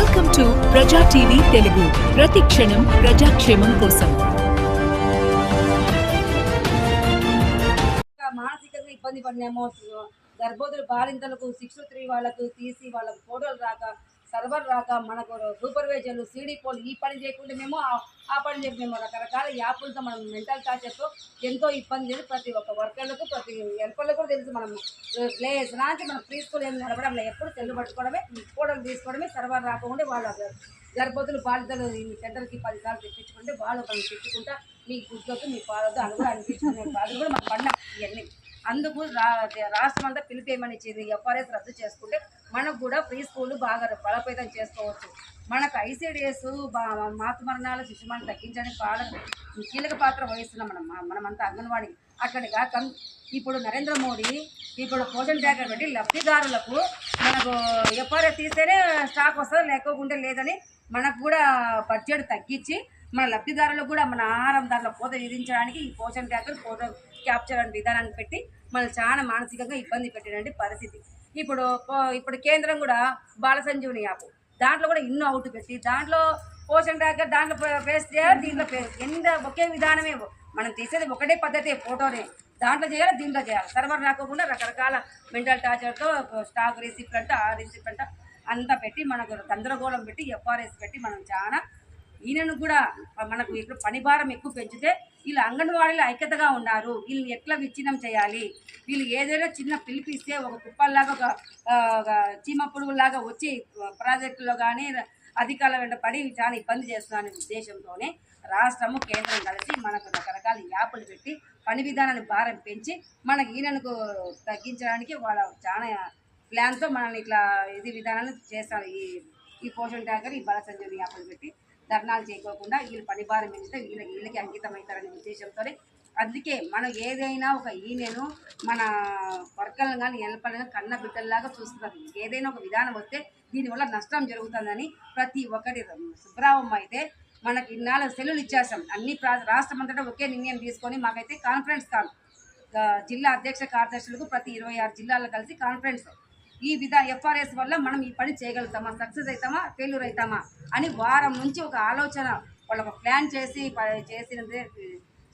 Welcome to Praja TV Telugu ప్రతి క్షణం ప్రజాక్షేమం కోసం మానసికంగా ఇబ్బంది పడినామో గర్భోధులు బాలింతలకు సిక్స్ త్రీ వాళ్ళకు తీసి వాళ్ళకు ఫోటోలు రాక సర్వర్ రాక మనకు సూపర్వైజర్లు సీడీ పోలు ఈ పని చేయకుండా మేము ఆ- ఆ పని చెప్పి మేము రకరకాల యాప్లతో మనం మెంటల్ టార్చర్తో ఎంతో ఇబ్బంది లేదు ప్రతి ఒక్క వర్కర్లకు ప్రతి హెల్పర్లకు కూడా తెలుసు. మనం ప్లేస్ నాంచి మనం తీసుకుని ఏం నడపడం లేదు ఎప్పుడు సెల్లు పట్టుకోవడమే ఫోటోలు తీసుకోవడమే సర్వర్ రాకుండా వాళ్ళ గర్భవతులు బాధితులు ఈ సెంటర్కి పదిసార్లు తెప్పించుకుంటే వాళ్ళు మనం తెచ్చుకుంటా మీ గుడ్లకు మీ పాలతో అని కూడా అనిపించుకునే బాధలు కూడా మనం పడినాం ఇవన్నీ అందుకు రా రాష్ట్రం అంతా పిలిపేయమని ఇచ్చింది ఎఫ్ఆర్ఎస్ రద్దు చేసుకుంటే మనకు కూడా ప్రీ స్కూల్ బాగా బలోపేతం చేసుకోవచ్చు. మనకు ఐసీడిఎస్ మాతృ మరణాలు శిశుమాన్ని తగ్గించడానికి పాలన కీలక పాత్ర వహిస్తున్నాం మనం మనమంతా అంగన్వాడికి. అక్కడిగా కం ఇప్పుడు నరేంద్ర మోడీ ఇప్పుడు పోషన్ ట్యాకర్ పెట్టి లబ్ధిదారులకు మనకు ఎఫ్ఆర్ఎస్ తీస్తేనే స్టాక్ వస్తుంది లేకోకుంటే లేదని మనకు కూడా బడ్జెట్ తగ్గించి మన లబ్ధిదారులకు కూడా మన ఆహారం దాంట్లో కోత విధించడానికి ఈ పోషన్ ట్యాకర్ పోత క్యాప్చర్ అనే విధానాన్ని పెట్టి మనం చాలా మానసికంగా ఇబ్బంది పెట్టినటువంటి పరిస్థితి. ఇప్పుడు ఇప్పుడు కేంద్రం కూడా బాల సంజీవని యాప్. దాంట్లో కూడా ఇన్నో అవుట్ పెట్టి దాంట్లో పోషన్ ట్యాకర్ దాంట్లో పేస్ట్ చేయాలి దీంట్లో పే- ఎంత ఒకే విధానమే మనం తీసేది ఒకటే పద్ధతి ఫోటోనే. దాంట్లో చేయాలి దీంట్లో చేయాలి. సర్వర్ రాకుండా రకరకాల మెంటల్ టార్చర్తో స్టాక్ రిసిప్ట్ అంట ఆ రిసిప్ట్ అంట అంతా పెట్టి మనకు గందరగోళం పెట్టి ఎఫ్ఆర్ఎస్ పెట్టి మనం చాలా ఈయనను కూడా మనకు ఇప్పుడు పని భారం ఎక్కువ పెంచితే వీళ్ళు అంగన్వాడీలు ఐక్యతగా ఉన్నారు. వీళ్ళని ఎట్లా విచ్ఛిన్నం చేయాలి? వీళ్ళు ఏదైనా చిన్న పిలిపిస్తే ఒక కుప్పల్లాగా ఒక చీమ పురుగులాగా వచ్చి ప్రాజెక్టులో కానీ అధికారుల వెంట పడి చాలా ఇబ్బంది చేస్తున్నారనే ఉద్దేశంతోనే రాష్ట్రము కేంద్రం కలిసి మనకు రకరకాల యాప్లు పెట్టి పని విధానాన్ని భారం పెంచి మనకి ఈయనకు తగ్గించడానికి వాళ్ళ చాలా ప్లాన్తో మనల్ని ఇట్లా ఇది విధానాన్ని చేస్తారు. ఈ ఈ పోషణ ట్యాంకర్ ఈ బల సంజీవని యాప్లు పెట్టి ధర్నాలు చేయకోకుండా వీళ్ళు పనిభారం పెంచితే వీళ్ళకి వీళ్ళకి అంకితం అవుతారనే ఉద్దేశంతోనే. అందుకే మనం ఏదైనా ఒక ఈయనను మన వర్కర్లను కానీ హెల్పర్లను కానీ కన్న బిడ్డల్లాగా చూస్తున్నారు. ఏదైనా ఒక విధానం వస్తే దీనివల్ల నష్టం జరుగుతుందని ప్రతి ఒక్కటి సుబ్రావమ్మ అయితే మనకి ఇన్నాళ్ళు సెలవులు ఇచ్చేస్తాం. అన్ని ప్రా- రాష్ట్రం అంతటా ఒకే నిర్ణయం తీసుకొని మాకైతే కాన్ఫరెన్స్ కాల్ జిల్లా అధ్యక్ష కార్యదర్శులకు ప్రతి ఇరవై ఆరు జిల్లాల్లో కలిసి కాన్ఫరెన్స్ ఈ విధ ఎఫ్ఆర్ఎస్ వల్ల మనం ఈ పని చేయగలుగుతామా? సక్సెస్ అవుతామా? ఫెయిల్యూర్ అవుతామా? అని వారం నుంచి ఒక ఆలోచన వాళ్ళు ఒక ప్లాన్ చేసి ప- చేసినదే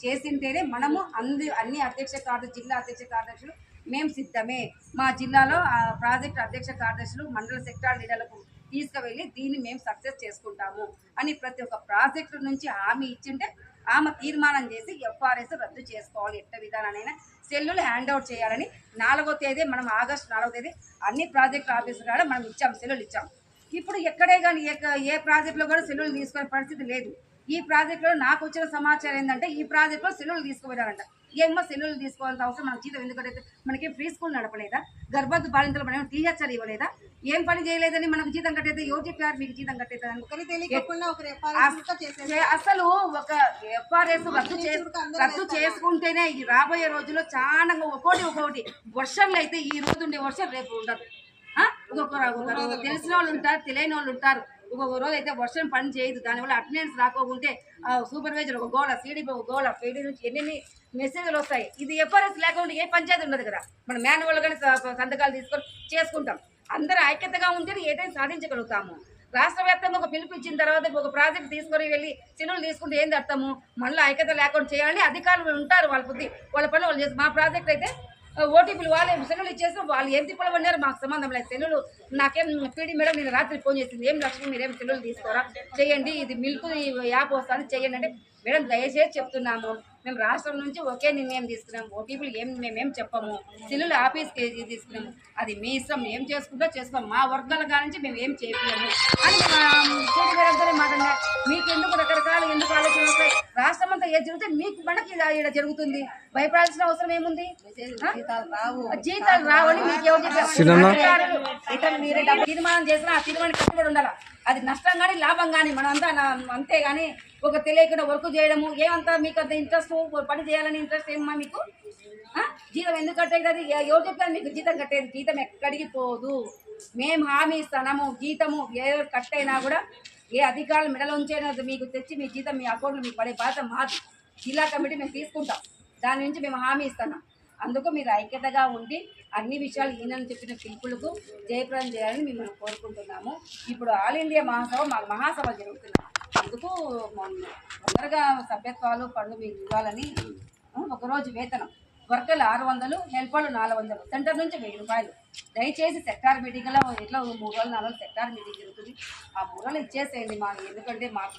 చేసింటేనే మనము అంది అన్ని అధ్యక్ష కార్యదర్శి జిల్లా అధ్యక్ష కార్యదర్శులు మేము సిద్ధమే. మా జిల్లాలో ఆ ప్రాజెక్ట్ అధ్యక్ష కార్యదర్శులు మండల సెక్టార్ లీడర్లకు తీసుకువెళ్ళి దీన్ని మేము సక్సెస్ చేసుకుంటాము అని ప్రతి ఒక్క ప్రాజెక్టు నుంచి హామీ ఇచ్చింటే ఆమె తీర్మానం చేసి ఎఫ్ఆర్ఎస్ రద్దు చేసుకోవాలి ఎట్ట విధానానైనా. సెల్లులు హ్యాండ్ అవుట్ చేయాలని నాలుగో తేదీ మనం ఆగస్టు నాలుగో తేదీ అన్ని ప్రాజెక్ట్ ఆఫీసులు కూడా మనం ఇచ్చాం సెల్లులు ఇచ్చాం. ఇప్పుడు ఎక్కడే కానీ ఏ ఏ ప్రాజెక్టులో కూడా సెల్లులు తీసుకునే పరిస్థితి లేదు. ఈ ప్రాజెక్టులో నాకు వచ్చిన సమాచారం ఏంటంటే ఈ ప్రాజెక్టులో సెల్లులు తీసుకుపోయారంట. ఏమో సెల్లులు తీసుకోవాల్సిన అవసరం? మన జీతం ఎందుకంటే మనకి ఫ్రీ స్కూల్ నడపలేదా? గర్భవతి బాలింతలు మనం టీహెచ్ఆర్ ఇవ్వలేదా ఏం పని చేయలేదని మనకు జీతం కట్టేది చెప్పారు మీకు జీతం చే- అసలు ఒక ఎఫ్ఆర్ఎస్ రద్దు రద్దు చేసుకుంటేనే ఈ రాబోయే రోజుల్లో చాలా ఒక్కోటి ఒక్కొక్కటి వర్షంలో అయితే ఈ రోజు ఉండే వర్షం రేపు ఉండదు? ఒక్కొక్క తెలిసిన వాళ్ళు ఉంటారు తెలియని వాళ్ళు ఉంటారు. ఇంకొక రోజు అయితే వర్షం పని చేయదు. దానివల్ల అటెండెన్స్ రాకోకుంటే సూపర్వైజర్ ఒక గోళ సీడీ ఒక గోళ ఫీడీ నుంచి ఎన్ని మెసేజ్లు వస్తాయి. ఇది ఎఫ్ఆర్ఎస్ లేకుండా ఏ పంచాయతీ ఉండదు కదా. మన మాన్యువల్ కానీ సంతకాలు తీసుకొని చేసుకుంటాం. అందరూ ఐక్యతగా ఉంటేనే ఏదైనా సాధించగలుగుతాము. రాష్ట్ర వ్యాప్తంగా ఒక పిలుపు ఇచ్చిన తర్వాత ఒక ప్రాజెక్ట్ తీసుకొని వెళ్ళి చిన్నులు తీసుకుంటే ఏంది అర్థము? మళ్ళీ ఐక్యత లేకుండా చేయాలని అధికారులు ఉంటారు వాళ్ళ బుద్ధి. వాళ్ళ పనులు వాళ్ళు చేసి మా ప్రాజెక్ట్ అయితే ఓటీపీలు వాళ్ళే సెల్లులు ఇచ్చేస్తే వాళ్ళు ఏం తిప్పలు పడినారు మాకు సంబంధం లేదు సెల్లులు నాకేం పీడీ మేడం నేను రాత్రి ఫోన్ చేసింది ఏం లక్ష్మి మీరేం సెల్లులు తీసుకోరా చేయండి ఇది మిల్క్ యాప్ వస్తుంది చేయండి అంటే మేడం దయచేసి చెప్తున్నాము మేము రాష్ట్రం నుంచి ఒకే నిర్ణయం తీసుకున్నాము ఓటీపీలు ఏం మేమేం చెప్పము సెల్లులు ఆఫీస్కి తీసుకున్నాము అది మీ ఇష్టం ఏం చేసుకుంటో చేసుకోము మా వర్గాల కానించి మేము ఏం చేయలేము అని మేడంతోనే మాట్లాడినా మీకు ఎందుకు ఎందుకు ఆలోచన రాష్ట్రం అంతా ఏది జరిగితే మీకు మనకి ఇలా జరుగుతుంది. భయపడాల్సిన అవసరం ఏముంది? జీతాలు రావని మీకు ఎవరు చెప్పారు? తీర్మానం చేసినా ఆ తీర్మానం కట్టుబడి ఉండాలి? అది నష్టం కానీ లాభం కానీ మనం అంతా అంతే కానీ ఒక తెలియకుండా వర్క్ చేయడము ఏమంతా మీకు అంత ఇంట్రెస్ట్ పని చేయాలని ఇంట్రెస్ట్ ఏమమ్మా మీకు? జీతం ఎందుకు కట్టేది అది? ఎవరు చెప్పారు మీకు జీతం కట్టేది? జీతం ఎక్కడికి పోదు. మేము హామీ ఇస్తాము జీతము ఏ కట్టైనా కూడా ఏ అధికారులు మెడలో ఉంచైనా మీకు తెచ్చి మీ జీతం మీ అకౌంట్లో మీకు పడే బాధ మాది. జిల్లా కమిటీ మేము తీసుకుంటాం. దాని నుంచి మేము హామీ ఇస్తున్నాం. అందుకు మీరు ఐక్యతగా ఉండి అన్ని విషయాలు ఈయనని చెప్పిన పిలుపులకు జయప్రదం చేయాలని మిమ్మల్ని కోరుకుంటున్నాము. ఇప్పుడు ఆల్ ఇండియా మహాసభ మాకు మహాసభ జరుగుతున్నాం అందుకు తొందరగా సభ్యత్వాలు పనులు మీరు ఇవ్వాలని ఒకరోజు వేతనం. వర్కర్లు ఆరు వందలు హెల్పర్లు నాలుగు వందలు సెంటర్ నుంచి వెయ్యి రూపాయలు. దయచేసి సెక్టార్ మీటింగ్లో ఎట్లా మూడు రోజులు నాలుగు రోజులు సెక్టార్ మీటింగ్ జరుగుతుంది? ఆ మూడు రోజులు ఇచ్చేసేయండి మా ఎందుకంటే మాకు